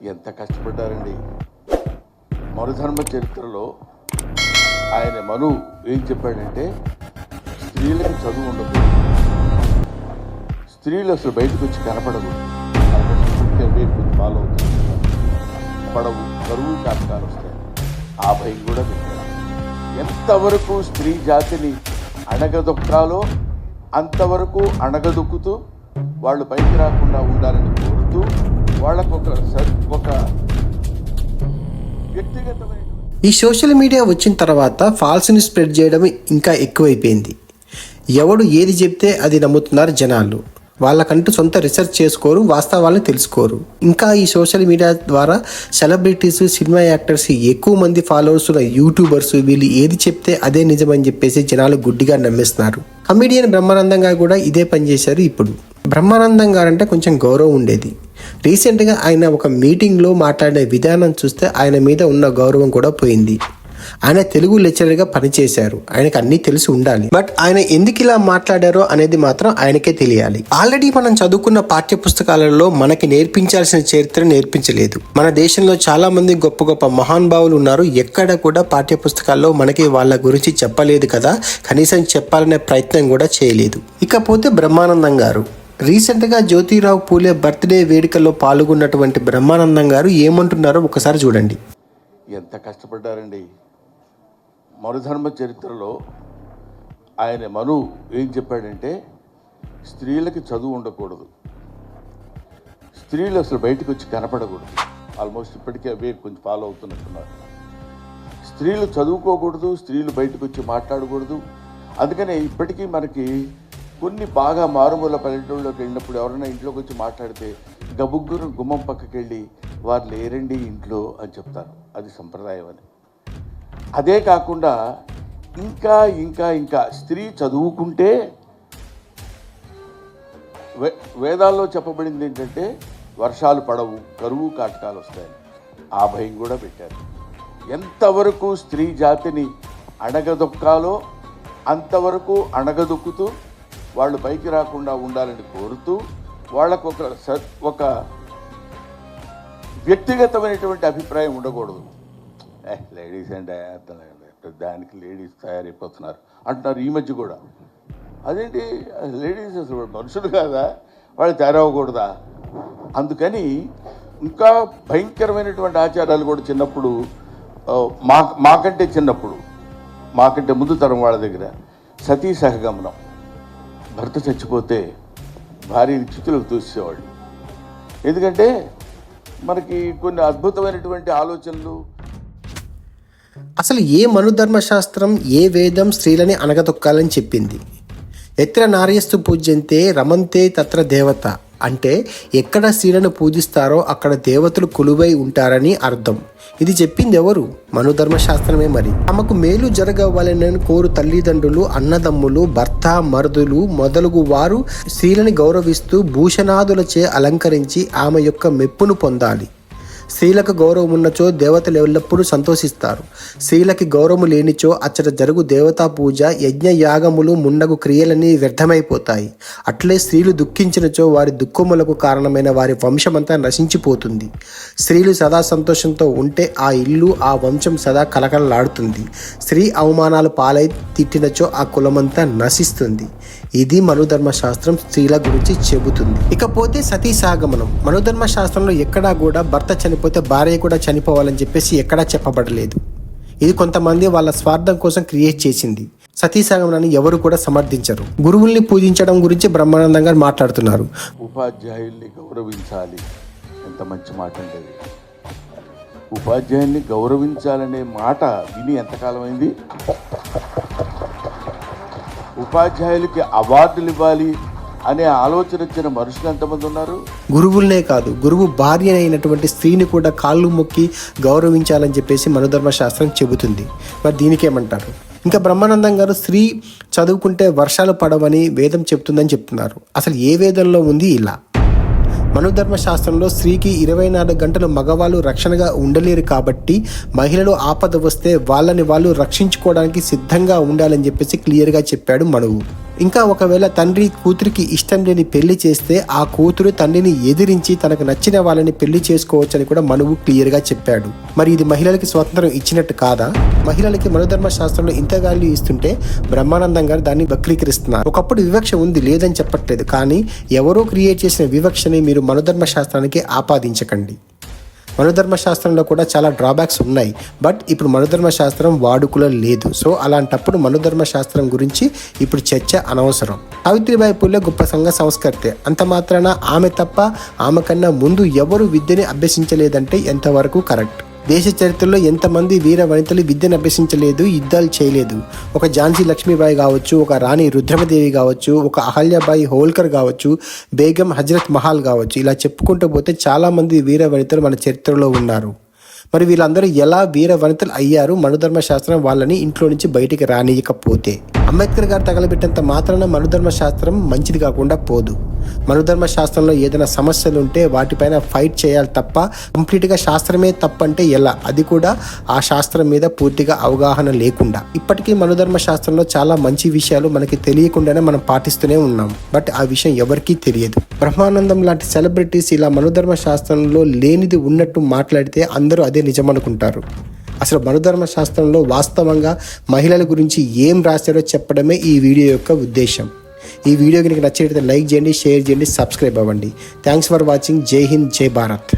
ఎంత కష్టపడ్డారండి? మరుధర్మ చరిత్రలో ఆయన మను ఏం చెప్పాడంటే స్త్రీలకు చదువు ఉండదు స్త్రీలు అసలు బయటకు వచ్చి కనపడకూడదు ఫాలో అవుతుంది పడవు కరువు కాటకాలు వస్తాయి. ఆ భయం కూడా పెట్టాడు ఎంతవరకు స్త్రీ జాతిని అణగదొక్కాలో అంతవరకు అణగదొక్కుతూ వాళ్ళు పైకి రాకుండా ఉండాలని కోరుతూ వాళ్ళకు ఒక ఒక వ్యక్తిగతమైన ఈ సోషల్ మీడియా వచ్చిన తర్వాత ఫాల్స్ని స్ప్రెడ్ చేయడం ఇంకా ఎక్కువైపోయింది. ఎవడు ఏది చెప్తే అది నమ్ముతున్నారు జనాలు. వాళ్ళకంటూ సొంత రీసెర్చ్ చేసుకోరు వాస్తవాలను తెలుసుకోరు. ఇంకా ఈ సోషల్ మీడియా ద్వారా సెలబ్రిటీస్ సినిమా యాక్టర్స్ ఎక్కువ మంది ఫాలోవర్స్ ఉన్న యూట్యూబర్స్ వీళ్ళు ఏది చెప్తే అదే నిజమని చెప్పేసి జనాలు గుడ్డిగా నమ్మేస్తున్నారు. కమిడియన్ బ్రహ్మానందంగా కూడా ఇదే పని చేశారు ఇప్పుడు. బ్రహ్మానందం గారంటే కొంచెం గౌరవం ఉండేది. రీసెంట్గా ఆయన ఒక మీటింగ్లో మాట్లాడే విధానం చూస్తే ఆయన మీద ఉన్న గౌరవం కూడా పోయింది. ఆయన తెలుగు లెక్చరర్గా పనిచేశారు. ఆయనకు అన్నీ తెలిసి ఉండాలి. బట్ ఆయన ఎందుకు ఇలా మాట్లాడారో అనేది మాత్రం ఆయనకే తెలియాలి. ఆల్రెడీ మనం చదువుకున్న పాఠ్య పుస్తకాలలో మనకి నేర్పించాల్సిన చరిత్ర నేర్పించలేదు. మన దేశంలో చాలా మంది గొప్ప గొప్ప మహానుభావులు ఉన్నారు. ఎక్కడ కూడా పాఠ్య పుస్తకాల్లో మనకి వాళ్ళ గురించి చెప్పలేదు కదా. కనీసం చెప్పాలనే ప్రయత్నం కూడా చేయలేదు. ఇకపోతే బ్రహ్మానందం గారు. రీసెంట్గా జ్యోతిరావు పూలే బర్త్డే వేడుకల్లో పాల్గొన్నటువంటి బ్రహ్మానందం గారు ఏమంటున్నారో ఒకసారి చూడండి. ఎంత కష్టపడ్డారండి. మరుధర్మ చరిత్రలో ఆయన మను ఏం చెప్పాడంటే స్త్రీలకి చదువు ఉండకూడదు. స్త్రీలు అసలు బయటకు వచ్చి కనపడకూడదు. ఆల్మోస్ట్ ఇప్పటికే అవే కొంచెం ఫాలో అవుతున్నట్టున్నారు. స్త్రీలు చదువుకోకూడదు స్త్రీలు బయటకు వచ్చి మాట్లాడకూడదు. అందుకనే ఇప్పటికీ మనకి కొన్ని బాగా మారుమూల పల్లెటూళ్ళలోకి వెళ్ళినప్పుడు ఎవరైనా ఇంట్లోకి వచ్చి మాట్లాడితే గబుగ్గురు గుమ్మం పక్కకి వెళ్ళి వారు లేరండి ఇంట్లో అని చెప్తారు. అది సంప్రదాయం అని. అదే కాకుండా ఇంకా ఇంకా ఇంకా స్త్రీ చదువుకుంటే వే వేదాల్లో చెప్పబడింది ఏంటంటే వర్షాలు పడవు కరువు కాటకాలు వస్తాయి. ఆ భయం కూడా పెట్టారు. ఎంతవరకు స్త్రీ జాతిని అణగదొక్కాలో అంతవరకు అణగదొక్కుతూ వాళ్ళు పైకి రాకుండా ఉండాలని కోరుతూ వాళ్ళకు ఒక ఒక వ్యక్తిగతమైనటువంటి అభిప్రాయం ఉండకూడదు. లేడీస్ అంటే అర్థం లేదు. దానికి లేడీస్ తయారైపోతున్నారు. అంటున్నారు ఈ మధ్య కూడా. అదేంటి? లేడీస్ అసలు మనుషులు కాదా? వాళ్ళు తయారవ్వకూడదా? అందుకని ఇంకా భయంకరమైనటువంటి ఆచారాలు కూడా చిన్నప్పుడు మా మాకంటే చిన్నప్పుడు మాకంటే ముందు తరం వాళ్ళ దగ్గర సతీ సహగమనం. భర్త చచ్చిపోతే భార్యని చితులకు తోసేవాళ్ళు. ఎందుకంటే మనకి కొన్ని అద్భుతమైనటువంటి ఆలోచనలు అసలు ఏ మనుధర్మశాస్త్రం ఏ వేదం స్త్రీలని అనగతొక్కాలని చెప్పింది? ఎత్ర నార్యస్తు పూజ్యంతే రమంతే తత్ర దేవత. అంటే ఎక్కడ స్త్రీలను పూజిస్తారో అక్కడ దేవతలు కొలువై ఉంటారని అర్థం. ఇది చెప్పింది ఎవరు మనుధర్మశాస్త్రమే మరి. తమకు మేలు జరగవలనని కోరు తల్లిదండ్రులు అన్నదమ్ములు భర్త మరుదులు మొదలగు వారు స్త్రీలని గౌరవిస్తూ భూషణాదులచే అలంకరించి ఆమె యొక్క మెప్పును పొందాలి. స్త్రీలకు గౌరవం ఉన్నచో దేవతలు ఎల్లప్పుడూ సంతోషిస్తారు. స్త్రీలకి గౌరవం లేనిచో అచ్చట జరుగు దేవతా పూజ యజ్ఞ యాగములు మున్నగు క్రియలన్నీ వ్యర్థమైపోతాయి. అట్లే స్త్రీలు దుఃఖించినచో వారి దుఃఖములకు కారణమైన వారి వంశమంతా నశించిపోతుంది. స్త్రీలు సదా సంతోషంతో ఉంటే ఆ ఇల్లు ఆ వంశం సదా కలకలలాడుతుంది స్త్రీ అవమానాలు పాలై తిట్టినచో ఆ కులమంతా నశిస్తుంది. ఇది మనుధర్మ శాస్త్రం స్త్రీల గురించి చెబుతుంది. ఇకపోతే సతీ సాగమనం మనుధర్మ శాస్త్రంలో ఎక్కడా కూడా భర్త చని చనిపోతే భార్య కూడా చనిపోవాలని చెప్పేసి ఎక్కడా చెప్పబడలేదు. ఇది కొంతమంది వాళ్ళ స్వార్థం కోసం క్రియేట్ చేసింది. సతీసాగమనాన్ని ఎవరు కూడా సమర్థించరు. గురువుల్ని పూజించడం గురించి బ్రహ్మానందం గారు మాట్లాడుతున్నారు. ఉపాధ్యాయుల్ని గౌరవించాలి. ఎంత మంచి మాట అంటే ఉపాధ్యాయుల్ని గౌరవించాలనే మాట విని ఎంతకాలం అయింది? ఉపాధ్యాయులకి అవార్డులు ఇవ్వాలి అనే ఆలోచన ఇచ్చిన మనుషులు ఎంతమంది ఉన్నారు? గురువులనే కాదు గురువు భార్య అయినటువంటి స్త్రీని కూడా కాళ్ళు మొక్కి గౌరవించాలని చెప్పేసి మనుధర్మ శాస్త్రం చెబుతుంది. మరి దీనికేమంటారు? ఇంకా బ్రహ్మానందం గారు స్త్రీ చదువుకుంటే వర్షాలు పడవని వేదం చెప్తుందని చెప్తున్నారు. అసలు ఏ వేదంలో ఉంది ఇలా? మనుధర్మ శాస్త్రంలో స్త్రీకి ఇరవై నాలుగు గంటలు మగవాళ్ళు రక్షణగా ఉండలేరు కాబట్టి మహిళలు ఆపద వస్తే వాళ్ళని వాళ్ళు రక్షించుకోవడానికి సిద్ధంగా ఉండాలని చెప్పేసి క్లియర్గా చెప్పాడు మనువు. ఇంకా ఒకవేళ తండ్రి కూతురికి ఇష్టం లేని పెళ్ళి చేస్తే ఆ కూతురు తండ్రిని ఎదిరించి తనకు నచ్చిన వాళ్ళని పెళ్ళి చేసుకోవచ్చని కూడా మనువు క్లియర్గా చెప్పాడు. మరి ఇది మహిళలకి స్వాతంత్రం ఇచ్చినట్టు కాదా? మహిళలకి మనోధర్మ శాస్త్రంలో ఇంత వాల్యూ ఇస్తుంటే బ్రహ్మానందం గారు దాన్ని వక్రీకరిస్తున్నారు. ఒకప్పుడు వివక్ష ఉంది లేదని చెప్పట్లేదు. కానీ ఎవరో క్రియేట్ చేసిన వివక్షని మీరు మనోధర్మ శాస్త్రానికి ఆపాదించకండి. మనోధర్మ శాస్త్రంలో కూడా చాలా డ్రాబ్యాక్స్ ఉన్నాయి. బట్ ఇప్పుడు మనోధర్మ శాస్త్రం వాడుకలో లేదు. సో అలాంటప్పుడు మనోధర్మ శాస్త్రం గురించి ఇప్పుడు చర్చ అనవసరం. సావిత్రిబాయి పూలే గొప్ప సంఘ సంస్కర్తే. అంత మాత్రాన ఆమె తప్ప ఆమె కన్నా ముందు ఎవరు విద్యని అభ్యసించలేదంటే ఎంతవరకు కరెక్ట్? దేశ చరిత్రలో ఎంతమంది వీర వనితలు విద్యను అభ్యసించలేదు యుద్ధాలు చేయలేదు. ఒక ఝాన్సీ లక్ష్మీబాయి కావచ్చు ఒక రాణి రుద్రమదేవి కావచ్చు ఒక అహల్యాబాయి హోల్కర్ కావచ్చు బేగం హజరత్ మహల్ కావచ్చు. ఇలా చెప్పుకుంటూ పోతే చాలామంది వీర వనితలు మన చరిత్రలో ఉన్నారు. మరి వీళ్ళందరూ ఎలా వీర వనితలు అయ్యారు? మనుధర్మ శాస్త్రం వాళ్ళని ఇంట్లో నుంచి బయటికి రానియకపోతే. అంబేద్కర్ గారు తగలబెట్టేంత మాత్రాన మనుధర్మ శాస్త్రం మంచిది కాకుండా పోదు. మనుధర్మ శాస్త్రంలో ఏదైనా సమస్యలు ఉంటే వాటిపైన ఫైట్ చేయాలి తప్ప కంప్లీట్గా శాస్త్రమే తప్పంటే ఎలా? అది కూడా ఆ శాస్త్రం మీద పూర్తిగా అవగాహన లేకుండా. ఇప్పటికీ మనుధర్మ శాస్త్రంలో చాలా మంచి విషయాలు మనకి తెలియకుండానే మనం పాటిస్తూనే ఉన్నాం. బట్ ఆ విషయం ఎవరికీ తెలియదు. బ్రహ్మానందం లాంటి సెలబ్రిటీస్ ఇలా మనుధర్మ శాస్త్రంలో లేనిది ఉన్నట్టు మాట్లాడితే అందరూ అదే నిజం అనుకుంటారు అసలు మనుధర్మ శాస్త్రంలో వాస్తవంగా మహిళల గురించి ఏం రాశారో చెప్పడమే ఈ వీడియో యొక్క ఉద్దేశం. ఈ వీడియో కనుక నచ్చినట్లయితే లైక్ చేయండి షేర్ చేయండి సబ్స్క్రైబ్ అవ్వండి. Thanks for watching. Jai Hind Jai Bharat.